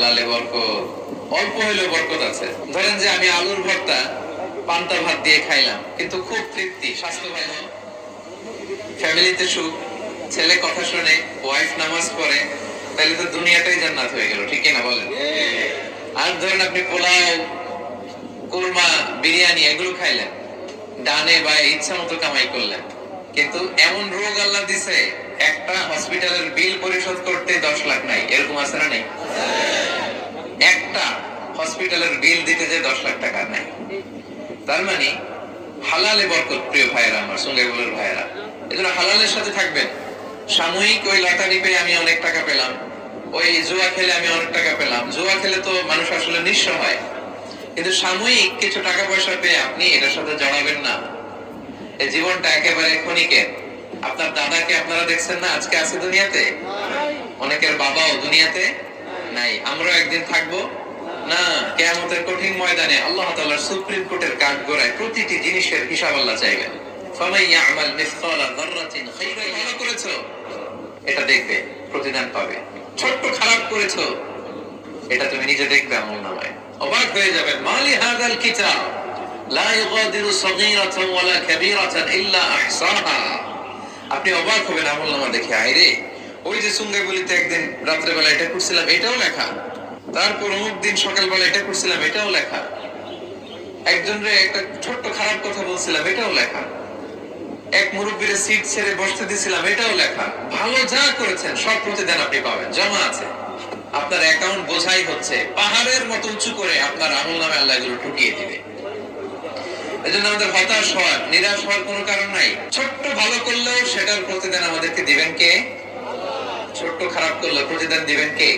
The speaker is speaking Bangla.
হালালে বরকত, অল্প হইলেও বরকত আছে। ধরেন যে আমি আলুর ভর্তা, পান্তা ভাত দিয়ে খাইলাম, কিন্তু খুব তৃপ্তি, স্বাস্থ্য ভালো। ফ্যামিলিতে সুখ, ছেলে কথা শুনে ওয়াইফ নামাজ পড়ে, তাহলে তো দুনিয়াটাই জান্নাত হয়ে গেল, ঠিক না বলেন? আর ধরেন আপনি পোলাও, কোরমা, বিরিয়ানি, এগুলো খাইলেন, ডানে বা ইচ্ছা মতো কামাই করলেন, কিন্তু এমন রোগ আল্লাহ দিছে, একটা হসপিটালের বিল পরিশোধ করতে দশ লাখ নাই, এরকম আছে না নেই? হসপিটালের বিল দিতে যে দশ লাখ টাকা নাই তার মানে হালালে বরকত, প্রিয় ভাইয়েরা আমার সঙ্গে বলার ভাইয়েরা। এজন্য হালালের সাথে থাকবেন। সাময়িক ওই লটারি পেয়ে আমি অনেক টাকা পেলাম। ওই জুয়া খেলে আমি অনেক টাকা পেলাম। জুয়া খেলে তো মানুষ আসলে নিঃস্ব হয়। কিন্তু সাময়িক কিছু টাকা পয়সা পেয়ে আপনি এটার সাথে জড়াবেন না। এই জীবনটা একেবারে ক্ষণিকের। আপনার দাদাকে আপনারা দেখছেন না আজকে আছে দুনিয়াতে? অনেকের বাবাও দুনিয়াতে? নাই। আমরাও একদিন থাকব। না, কেয়ামতের কঠিন ময়দানে আল্লাহ তাআলার সুপ্রিম কোর্টের কাঠ গড়ায় প্রতিটি জিনিসের হিসাব আল্লাহ চাইবেন। করেছ? এটা দেখবে, প্রতিদান পাবে। ছোট্ট খারাপ করেছ? এটা তুমি নিজে দেখবে আমল অবাক হয়ে যাবেন, মালি হাদাল কিতাব? লা সগীরাতান ওয়ালা কাবীরাতান ইল্লা আহসাহা আপনি অবাক হবেন আমল নামা দেখে, আইরে, ওই যে সুঙ্গে বলিতে একদিন রাত্রে বেলা এটা করছিলাম, এটাও লেখা। তারপর অমুক দিন সকালবেলা এটা করছিলাম, এটাও লেখা। একজনের একটা ছোট্ট খারাপ কথা বলছিলাম, এটাও লেখা। এক মুরব্বীর সিট ছেড়ে বসতে দিছিলাম, এটাও লেখা। ভালো যা করেছেন, সব প্রতিদান আপনি পাবেন, জমা আছে। আপনার অ্যাকাউন্ট বোঝাই হচ্ছে, পাহাড়ের মতো উঁচু করে আপনার আমল নামে আল্লাহ এগুলো ঠুকিয়ে দিবে। এজন্য আমাদের হতাশ হওয়ার, নিরাশ হওয়ার কোনো কারণ নাই। ছোট্ট ভালো করলেও সেটার প্রতিদান আমাদেরকে দিবেন কে? ছোট্ট খারাপ করলেও প্রতিদান দিবেন কে?